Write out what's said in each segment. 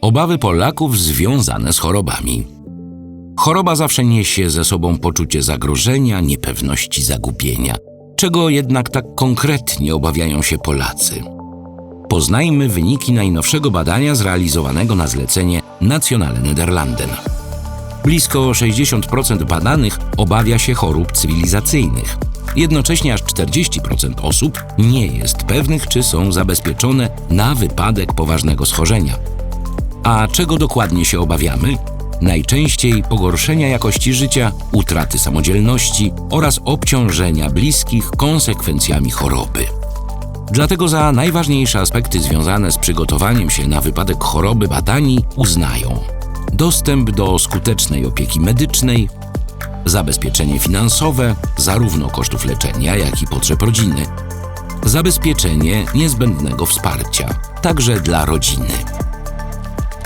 Obawy Polaków związane z chorobami. Choroba zawsze niesie ze sobą poczucie zagrożenia, niepewności, zagubienia. Czego jednak tak konkretnie obawiają się Polacy? Poznajmy wyniki najnowszego badania zrealizowanego na zlecenie Nationale Nederlanden. Blisko 60% badanych obawia się chorób cywilizacyjnych. Jednocześnie aż 40% osób nie jest pewnych, czy są zabezpieczone na wypadek poważnego schorzenia. A czego dokładnie się obawiamy? Najczęściej pogorszenia jakości życia, utraty samodzielności oraz obciążenia bliskich konsekwencjami choroby. Dlatego za najważniejsze aspekty związane z przygotowaniem się na wypadek choroby badani uznają dostęp do skutecznej opieki medycznej, zabezpieczenie finansowe, zarówno kosztów leczenia, jak i potrzeb rodziny, zabezpieczenie niezbędnego wsparcia, także dla rodziny.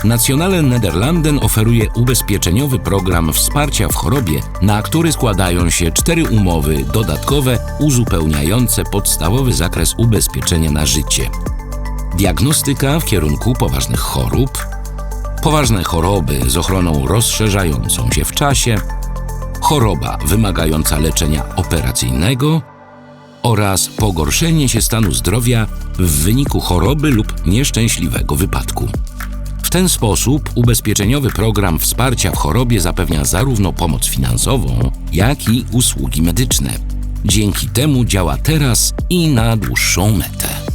Nationale Nederlanden oferuje ubezpieczeniowy program wsparcia w chorobie, na który składają się cztery umowy dodatkowe uzupełniające podstawowy zakres ubezpieczenia na życie. Diagnostyka w kierunku poważnych chorób, poważne choroby z ochroną rozszerzającą się w czasie, choroba wymagająca leczenia operacyjnego oraz pogorszenie się stanu zdrowia w wyniku choroby lub nieszczęśliwego wypadku. W ten sposób ubezpieczeniowy program wsparcia w chorobie zapewnia zarówno pomoc finansową, jak i usługi medyczne. Dzięki temu działa teraz i na dłuższą metę.